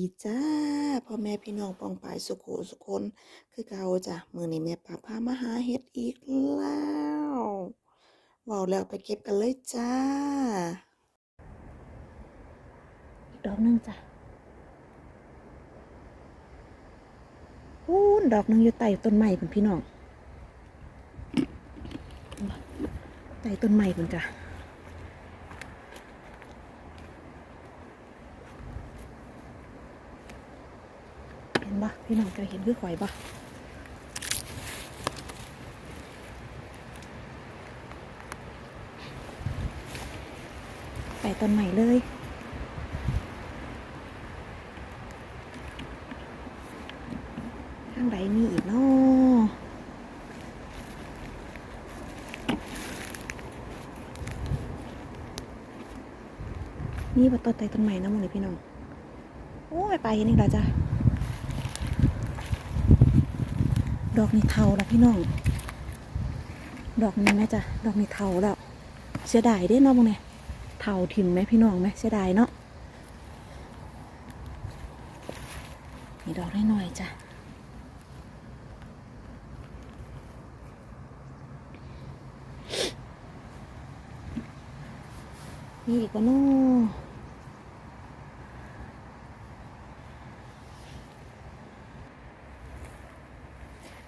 ดีจ้าพ่อแม่พี่น้องปองปายสุโขสุคนคือเก่าจ้ะมือนี้แม่ป้าพามาหาเฮ็ดอีกแล้วว้าแล้วไปเก็บกันเลยจ้าอีกดอกนึงจ้ะพูนดอกนึงอยู่ใต้ต้นไม้พุ่นพี่น้องใต้ต้นไม้พุ่นจ้ะ เห็นปะ พี่น้องจะเห็นคือข่อยปะไปต้นใหม่เลยข้างใดมีอีกเนาะนี่ว่าต้นไตต้นใหม่นะมึงเลยพี่น้อง โอ้ยไปเห็นอีกแล้วจ้ะ ดอกนี่เทาแล้วพี่น้อง ดอกนี้ไหมจ้ะดอกนี่เทาแล้ว เสียดายเด้เนาะพวกเนี่ยเทาถิ่มไหมพี่น้องไหมเสียดายเนาะมีดอกน้อยๆจ้ะมีอีกว่าน้อ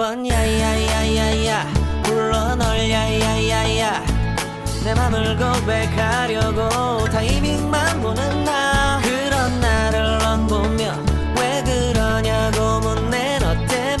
매번 야야야야야. 불러 널 야야야야. 내 맘을 고백하려고 타이밍만 보는 나. 그런 나를 넌 보며 왜 그러냐고 묻네 너 때문에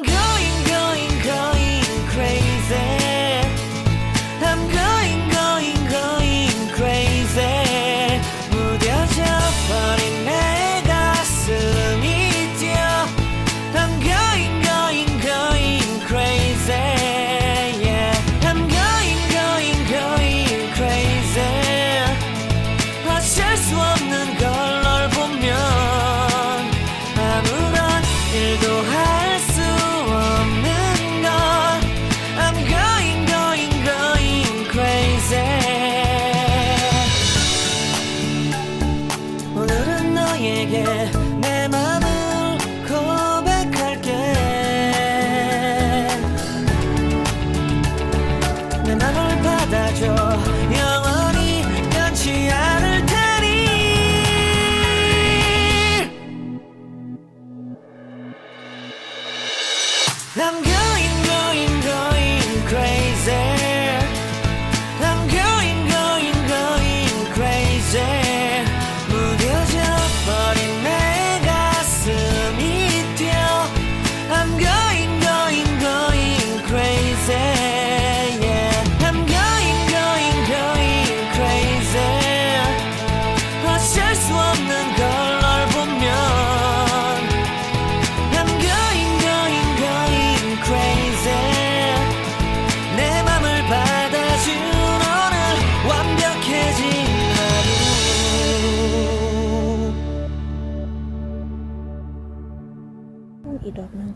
I'm going, going, going 남겨있 ดอกหนึง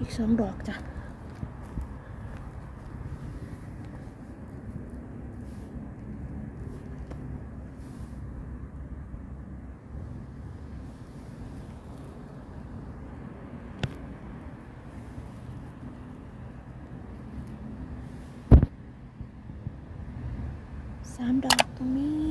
อีกสองดอกจ้ะ สามดอกตรงนี้